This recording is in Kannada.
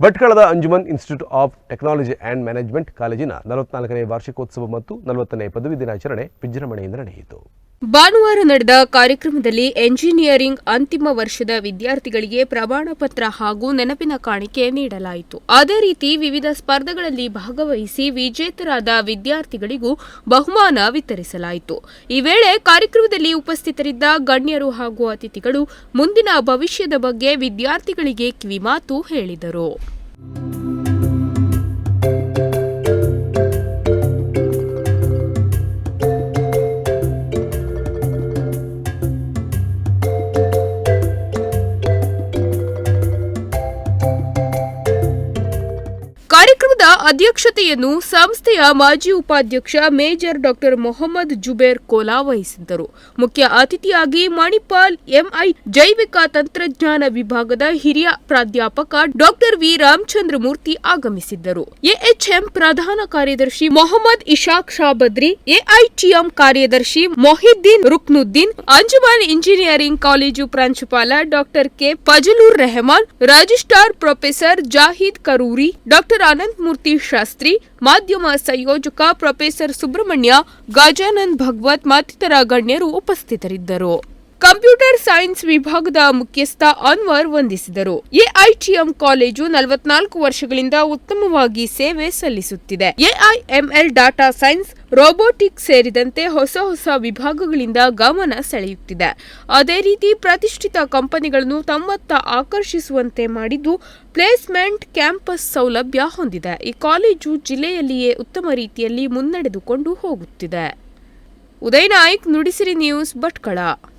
ಭಟ್ಕಳದ Anjuman institute of technology and management ಕಾಲೇಜಿನ ನಲವತ್ನಾಲ್ಕನೇ ವಾರ್ಷಿಕೋತ್ಸವ ಮತ್ತು ನಲವತ್ತನೇ ಪದವಿ ದಿನಾಚರಣೆ ವಿಜೃಂಭಣೆಯಿಂದ ನಡೆಯಿತು. ಭಾನುವಾರ ನಡೆದ ಕಾರ್ಯಕ್ರಮದಲ್ಲಿ ಎಂಜಿನಿಯರಿಂಗ್ ಅಂತಿಮ ವರ್ಷದ ವಿದ್ಯಾರ್ಥಿಗಳಿಗೆ ಪ್ರಮಾಣ ಪತ್ರ ಹಾಗೂ ನೆನಪಿನ ಕಾಣಿಕೆ ನೀಡಲಾಯಿತು. ಅದೇ ರೀತಿ ವಿವಿಧ ಸ್ಪರ್ಧೆಗಳಲ್ಲಿ ಭಾಗವಹಿಸಿ ವಿಜೇತರಾದ ವಿದ್ಯಾರ್ಥಿಗಳಿಗೂ ಬಹುಮಾನ ವಿತರಿಸಲಾಯಿತು. ಈ ವೇಳೆ ಕಾರ್ಯಕ್ರಮದಲ್ಲಿ ಉಪಸ್ಥಿತರಿದ್ದ ಗಣ್ಯರು ಹಾಗೂ ಅತಿಥಿಗಳು ಮುಂದಿನ ಭವಿಷ್ಯದ ಬಗ್ಗೆ ವಿದ್ಯಾರ್ಥಿಗಳಿಗೆ ಕಿವಿಮಾತು ಹೇಳಿದರು. Click ಅಧ್ಯಕ್ಷತೆಯನ್ನು ಸಂಸ್ಥೆಯ ಮಾಜಿ ಉಪಾಧ್ಯಕ್ಷ ಮೇಜರ್ ಡಾಕ್ಟರ್ ಮೊಹಮ್ಮದ್ ಜುಬೇರ್ ಕೋಲಾ ವಹಿಸಿದ್ದರು. ಮುಖ್ಯ ಅತಿಥಿಯಾಗಿ ಮಣಿಪಾಲ್ ಎಂಐ ಜೈವಿಕ ತಂತ್ರಜ್ಞಾನ ವಿಭಾಗದ ಹಿರಿಯ ಪ್ರಾಧ್ಯಾಪಕ ಡಾಕ್ಟರ್ ವಿ ರಾಮಚಂದ್ರ ಮೂರ್ತಿ ಆಗಮಿಸಿದ್ದರು. ಎಎಚ್ಎಂ ಪ್ರಧಾನ ಕಾರ್ಯದರ್ಶಿ ಮೊಹಮ್ಮದ್ ಇಶಾಕ್ ಶಾಬದ್ರಿ, ಎಐಟಿಎಂ ಕಾರ್ಯದರ್ಶಿ ಮೊಹಿದ್ದೀನ್ ರುಕ್ನುದ್ದೀನ್, ಅಂಜುಮಾನ್ ಇಂಜಿನಿಯರಿಂಗ್ ಕಾಲೇಜು ಪ್ರಾಂಶುಪಾಲ doctor K. Fazlur Rehman registrar professor Zahid Karuri, doctor Anant Murthy Shastri ಮಾಧ್ಯಮ ಸಂಯೋಜಕ ಪ್ರೊಫೆಸರ್ ಸುಬ್ರಹ್ಮಣ್ಯ ಗಜಾನಂದ್ ಭಗವತ್ ಮತ್ತಿತರ ಗಣ್ಯರು ಉಪಸ್ಥಿತರಿದ್ದರು. ಕಂಪ್ಯೂಟರ್ ಸೈನ್ಸ್ ವಿಭಾಗದ ಮುಖ್ಯಸ್ಥ ಅನ್ವರ್ ವಂದಿಸಿದರು. ಎಐಟಿಎಂ ಕಾಲೇಜು ನಲವತ್ನಾಲ್ಕು ವರ್ಷಗಳಿಂದ ಉತ್ತಮವಾಗಿ ಸೇವೆ ಸಲ್ಲಿಸುತ್ತಿದೆ. ಎಐಎಂಎಲ್ ಡಾಟಾ ಸೈನ್ಸ್, ರೋಬೋಟಿಕ್ಸ್ ಸೇರಿದಂತೆ ಹೊಸ ಹೊಸ ವಿಭಾಗಗಳಿಂದ ಗಮನ ಸೆಳೆಯುತ್ತಿದೆ. ಅದೇ ರೀತಿ ಪ್ರತಿಷ್ಠಿತ ಕಂಪನಿಗಳನ್ನು ತಮ್ಮತ್ತ ಆಕರ್ಷಿಸುವಂತೆ ಮಾಡಿದ್ದು ಪ್ಲೇಸ್ಮೆಂಟ್ ಕ್ಯಾಂಪಸ್ ಸೌಲಭ್ಯ ಹೊಂದಿದೆ. ಈ ಕಾಲೇಜು ಜಿಲ್ಲೆಯಲ್ಲಿಯೇ ಉತ್ತಮ ರೀತಿಯಲ್ಲಿ ಮುನ್ನಡೆದುಕೊಂಡು ಹೋಗುತ್ತಿದೆ. ಉದಯ್ ನಾಯ್ಕ್, ನುಡಿಸಿರಿ ನ್ಯೂಸ್ ಭಟ್ಕಳ.